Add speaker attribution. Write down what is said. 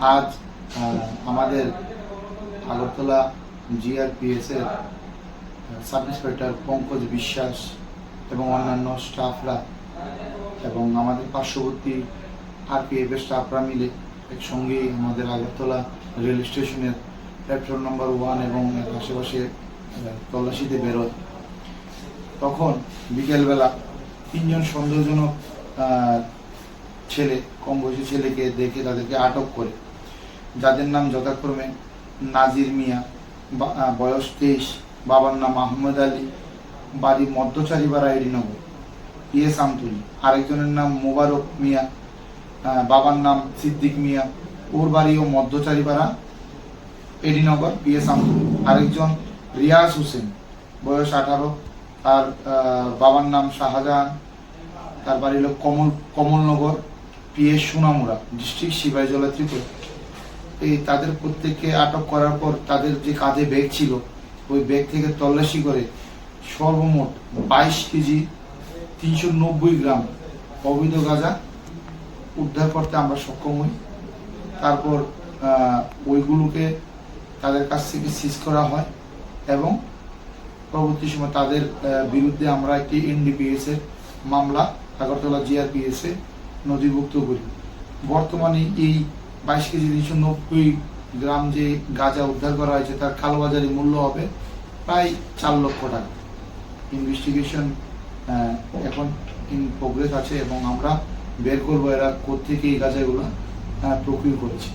Speaker 1: আজ আমাদের আগরতলা জিআরপিএস এর সাব ইন্সপেক্টর পঙ্কজ বিশ্বাস এবং অন্যান্য স্টাফরা এবং আমাদের পার্শ্ববর্তী আরপিএফ এর স্টাফরা মিলে একসঙ্গে আমাদের আগরতলা রেল স্টেশনের প্ল্যাটফর্ম নম্বর ওয়ান এবং আশেপাশে তল্লাশিতে বেরোয়। তখন বিকেলবেলা তিনজন সন্দেহজনক ছেলে, কম বয়সী ছেলেকে দেখে তাদেরকে আটক করে। যাদের নাম যথাক্রমে নাজির মিয়া, বা- বয়স তেইশ, বাবার নাম আহমদ আলী, বাড়ি মধ্যচারিপাড়া এডিনগর ইয়েস আমতুলি। আরেকজনের নাম মোবারক মিয়া বাবার নাম সিদ্দিক মিয়া। ওর বাড়িও মধ্যচারিপাড়া এডিনগর পিএস আমতুলি। আরেকজন রিয়াজ হোসেন, বয়স আঠারো। তার বাবার নাম শাহজাহান। তার বাড়ি হলো কমল, কমলনগর। পিএস সোনামুড়া ডিস্ট্রিক্ট সিপাহীজলা ত্রিপুরা এই তাদের প্রত্যেককে আটক করার পর তাদের যে কাঁধে ব্যাগ ছিল, ওই ব্যাগ থেকে তল্লাশি করে সর্বমোট বাইশ কেজি তিনশো নব্বই গ্রাম অবৈধ গাঁজা উদ্ধার করতে আমরা সক্ষম হই। তারপর ওইগুলোকে তাদের কাছ থেকে সিজ করা হয় এবং পরবর্তী সময় তাদের বিরুদ্ধে আমরা একটি এনডিপিএস এর মামলা, আগরতলা জিআরপিএস এ নথিভুক্ত করি। বর্তমানে এই বাইশ কেজি তিনশো নব্বই গ্রাম যে গাঁজা উদ্ধার করা হয়েছে, তার কালোবাজারি মূল্য হবে প্রায় চার লক্ষ টাকা। ইনভেস্টিগেশন এখন ইন প্রোগ্রেস আছে এবং আমরা বের করব এরা কোথেকে এই গাঁজাগুলো প্রক্রিয়া করেছে।